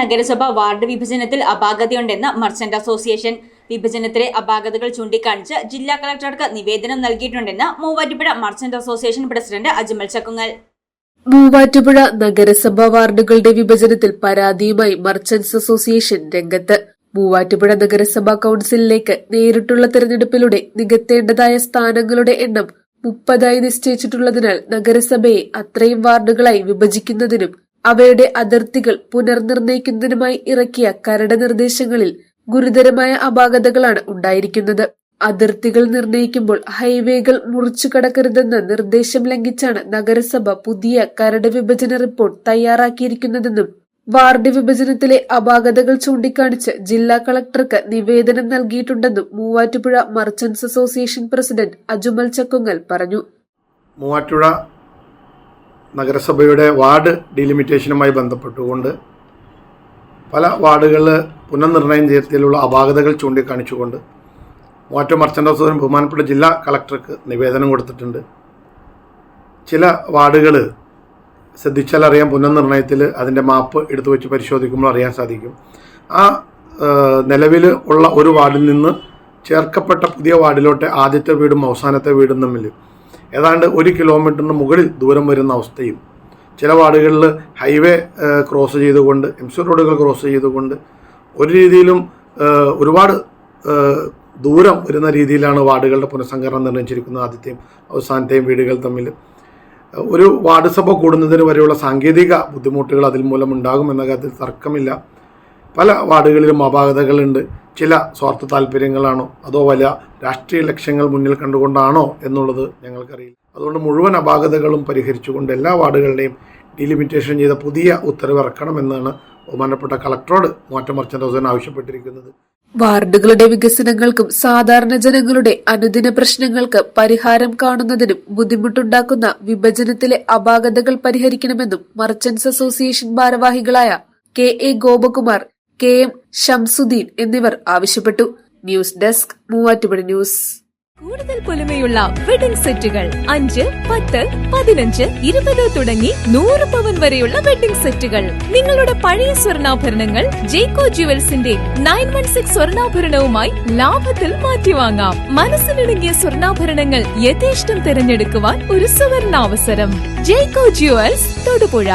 നഗരസഭ വാർഡ് വിഭജനത്തിൽ അപാകതയുണ്ടെന്ന് മർച്ചന്റ് അസോസിയേഷൻ. വിഭജനത്തിലെ അപാകതകൾ ചൂണ്ടിക്കാണിച്ച് ജില്ലാ കളക്ടർക്ക് നിവേദനം നൽകിയിട്ടുണ്ടെന്ന് Muvattupuzha merchant association president Ajmal Chakkungal. Muvattupuzha നഗരസഭാ വാർഡുകളുടെ വിഭജനത്തിൽ പരാതിയുമായി മർച്ചന്റ്സ് അസോസിയേഷൻ രംഗത്ത്. മൂവാറ്റുപുഴ നഗരസഭാ കൌൺസിലിലേക്ക് നേരിട്ടുള്ള തെരഞ്ഞെടുപ്പിലൂടെ നികത്തേണ്ടതായ സ്ഥാനങ്ങളുടെ എണ്ണം മുപ്പതായി നിശ്ചയിച്ചിട്ടുള്ളതിനാൽ നഗരസഭയെ അത്രയും വാർഡുകളായി വിഭജിക്കുന്നതിനും അവയുടെ അതിർത്തികൾ പുനർനിർണയിക്കുന്നതിനുമായി ഇറക്കിയ കരട് നിർദ്ദേശങ്ങളിൽ ഗുരുതരമായ അപാകതകളാണ് ഉണ്ടായിരിക്കുന്നത്. അതിർത്തികൾ നിർണയിക്കുമ്പോൾ ഹൈവേകൾ മുറിച്ചു കടക്കരുതെന്ന നിർദ്ദേശം ലംഘിച്ചാണ് നഗരസഭ പുതിയ കരട് വിഭജന റിപ്പോർട്ട് തയ്യാറാക്കിയിരിക്കുന്നതെന്നും വാർഡ് വിഭജനത്തിലെ അപാകതകൾ ചൂണ്ടിക്കാണിച്ച് ജില്ലാ കളക്ടർക്ക് നിവേദനം നൽകിയിട്ടുണ്ടെന്നും Muvattupuzha merchants association president Ajumal Chakkungal പറഞ്ഞു. മൂവാറ്റുപുഴ നഗരസഭയുടെ വാർഡ് ഡിലിമിറ്റേഷനുമായി ബന്ധപ്പെട്ടുകൊണ്ട് പല വാർഡുകളിൽ പുനർനിർണയം ചെയ്യത്തിലുള്ള അപാകതകൾ ചൂണ്ടിക്കാണിച്ചുകൊണ്ട് മൂവാറ്റം മർച്ചന്റ് അസോസിയേഷൻ ബഹുമാനപ്പെട്ട ജില്ലാ കളക്ടർക്ക് നിവേദനം കൊടുത്തിട്ടുണ്ട്. ചില വാർഡുകൾ ശ്രദ്ധിച്ചാൽ അറിയാം പുനർനിർണയത്തിൽ അതിന്റെ മാപ്പ് എടുത്തു വെച്ച് പരിശോധിക്കുമ്പോൾ അറിയാൻ സാധിക്കും. ആ നിലവിൽ ഉള്ള ഒരു വാർഡിൽ നിന്ന് ചേർക്കപ്പെട്ട പുതിയ വാർഡിലോട്ട് ആദ്യത്തെ വീടും അവസാനത്തെ വീടും തമ്മിൽ ഏതാണ്ട് ഒരു കിലോമീറ്ററിന് മുകളിൽ ദൂരം വരുന്ന അവസ്ഥയും ചില വാർഡുകളിൽ ഹൈവേ ക്രോസ് ചെയ്തുകൊണ്ട് എം സി റോഡുകൾ ക്രോസ് ചെയ്തുകൊണ്ട് ഒരു രീതിയിലും ഒരുപാട് ദൂരം വരുന്ന രീതിയിലാണ് വാർഡുകളുടെ പുനഃസംഘടന നിർണയിച്ചിരിക്കുന്നത് ആദ്യത്തെയും അവസാനത്തെയും വീടുകൾ തമ്മിൽ. ഒരു വാർഡ് സഭ കൂടുന്നതിന് വരെയുള്ള സാങ്കേതിക ബുദ്ധിമുട്ടുകൾ അതിൽ മൂലം ഉണ്ടാകുമെന്ന കാര്യത്തിൽ തർക്കമില്ല. പല വാർഡുകളിലും അപാകതകളുണ്ട്. ചില സ്വാർത്ഥ താല്പര്യങ്ങളാണോ? അതോ വല്ല രാഷ്ട്രീയ ലക്ഷ്യങ്ങൾ മുന്നിൽ കണ്ടുകൊണ്ടാണോ എന്നുള്ളത് ഞങ്ങൾക്കറിയില്ല. അതുകൊണ്ട് മുഴുവൻ അപാകതകളും പരിഹരിച്ചുകൊണ്ട് എല്ലാ വാർഡുകളുടെയും ഡിലിമിറ്റേഷൻ ചെയ്ത പുതിയ ഉത്തരവ് ഇറക്കണമെന്നാണ് ബഹുമാനപ്പെട്ട കളക്ടറോട് മാറ്റം മർച്ചന്റ് ഹൗസൻ ആവശ്യപ്പെട്ടിരിക്കുന്നത്. വാർഡുകളുടെ വികസനങ്ങൾക്കും സാധാരണ ജനങ്ങളുടെ അനുദിന പ്രശ്നങ്ങൾക്ക് പരിഹാരം കാണുന്നതിനും ബുദ്ധിമുട്ടുണ്ടാക്കുന്ന വിഭജനത്തിലെ അപാകതകൾ പരിഹരിക്കണമെന്നും മർച്ചന്റ്സ് അസോസിയേഷൻ ഭാരവാഹികളായ K A Gopakumar K M Shamsuddin എന്നിവർ ആവശ്യപ്പെട്ടു. News desk Muvattupuzha news. കൂടുതൽ പൊലിമയുള്ള വെഡിംഗ് സെറ്റുകൾ അഞ്ച് പത്ത് പതിനഞ്ച് ഇരുപത് തുടങ്ങി നൂറ് പവൻ വരെയുള്ള വെഡിംഗ് സെറ്റുകൾ. നിങ്ങളുടെ പഴയ സ്വർണാഭരണങ്ങൾ ജേക്കോ ജുവൽസിന്റെ നയൻ വൺ സിക്സ് സ്വർണാഭരണവുമായി ലാഭത്തിൽ മാറ്റിവാങ്ങാം. മനസ്സിലിണങ്ങിയ സ്വർണാഭരണങ്ങൾ യഥേഷ്ടം തിരഞ്ഞെടുക്കുവാൻ ഒരു സുവർണാവസരം. ജേക്കോ ജുവൽസ് തൊടുപുഴ.